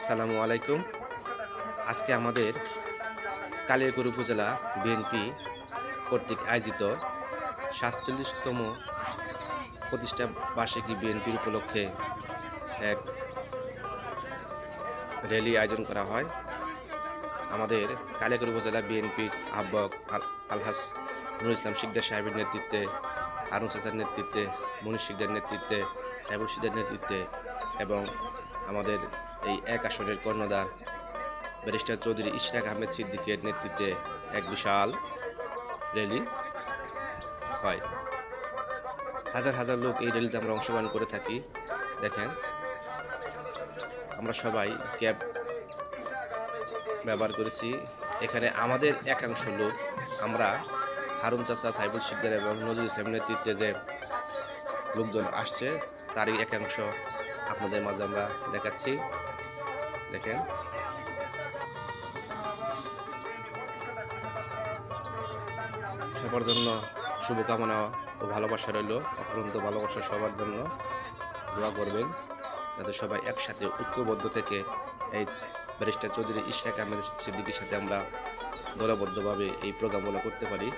আসসালামু আলাইকুম। আজকে আমাদের কালিয়াকুর উপজেলা বিএনপি কর্তৃক আয়োজিত সাতচল্লিশতম প্রতিষ্ঠা বার্ষিকী বিএনপির উপলক্ষে এক র্যালি আয়োজন করা হয়। আমাদের কালিয়াকুর উপজেলা বিএনপির আহ্বায়ক আল- আলহাস নুরুল ইসলাম শিকদার সাহেবের নেতৃত্বে আরুন চাচার নেতৃত্বে মনীষ শিকদার নেতৃত্বে সাইবুল শিকদার নেতৃত্বে এবং আমাদের এই এক আসনের কর্ণধার, ব্যারিস্টার চৌধুরী ইশরাক আহমেদ সিদ্দিকের নেতৃত্বে এক বিশাল র্যালি হয়। হাজার হাজার লোক এই র্যালিতে আমরা অংশগ্রহণ করে থাকি। দেখেন, আমরা সবাই ক্যাব ব্যবহার করেছি। এখানে আমাদের একাংশ লোক, আমরা হারুন চাচা সাইবুল শিকদার এবং নজরুল ইসলামের নেতৃত্বে যে লোকজন আসছে, তারই একাংশ আপনাদের মাঝে আমরা দেখাচ্ছি। দেখেন। সবার জন্য শুভকামনা ও ভালোবাসা রইল। অফুরন্ত ভালোবাসা সবার জন্য। দোয়া করবেন যাতে সবাই একসাথে ঐক্যবদ্ধ থেকে এই ব্যারিস্টার চৌধুরী ইশরাক আহমেদ সিদ্দিকির সাথে আমরা দলবদ্ধভাবে এই প্রোগ্রামগুলো করতে পারি।